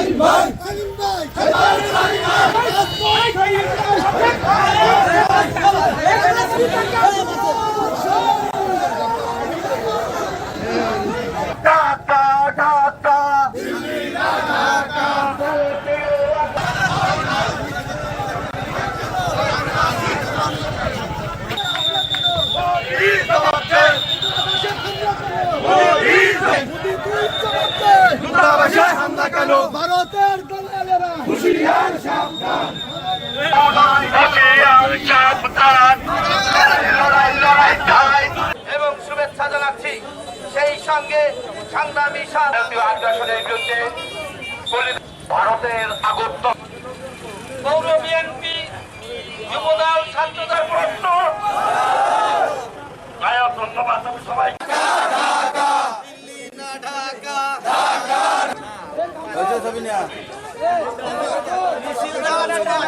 ভাই হামলা কেন? ভারতের দালালেরা। হুশিয়ার সাবধান এবং শুভেচ্ছা জানাচ্ছি সেই সঙ্গে সংগ্রামী আগ্রাসনের বিরুদ্ধে ভারতের আগত পৌর বিএনপি যুবদল ছাত্রদল প্রশ্ন। ধন্যবাদ আমি সবাই